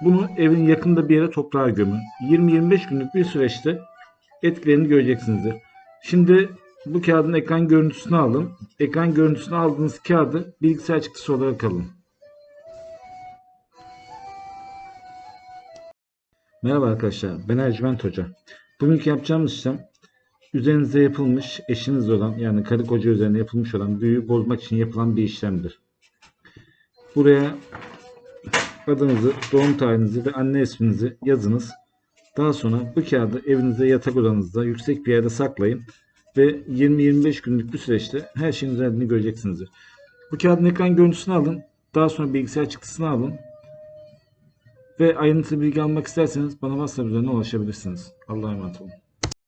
bunu evin yakında bir yere toprağa gömün. 20-25 günlük bir süreçte etkilerini göreceksinizdir. Şimdi bu kağıdın ekran görüntüsünü alın. Ekran görüntüsünü aldığınız kağıdı bilgisayar çıktısı olarak alın. Merhaba arkadaşlar, ben Ercüment Hoca. Bugünkü yapacağımız işlem üzerinize yapılmış, eşiniz olan yani karı koca üzerine yapılmış olan büyüyü bozmak için yapılan bir işlemdir. Buraya adınızı, doğum tarihinizi ve anne isminizi yazınız. Daha sonra bu kağıdı evinize yatak odanızda yüksek bir yerde saklayın ve 20-25 günlük bir süreçte her şeyin üzerinde göreceksinizdir. Bu kağıdın ekran görüntüsünü alın. Daha sonra bilgisayar çıktısını alın. Ve ayrıntılı bilgi almak isterseniz bana WhatsApp üzerinden ulaşabilirsiniz. Allah'a emanet olun.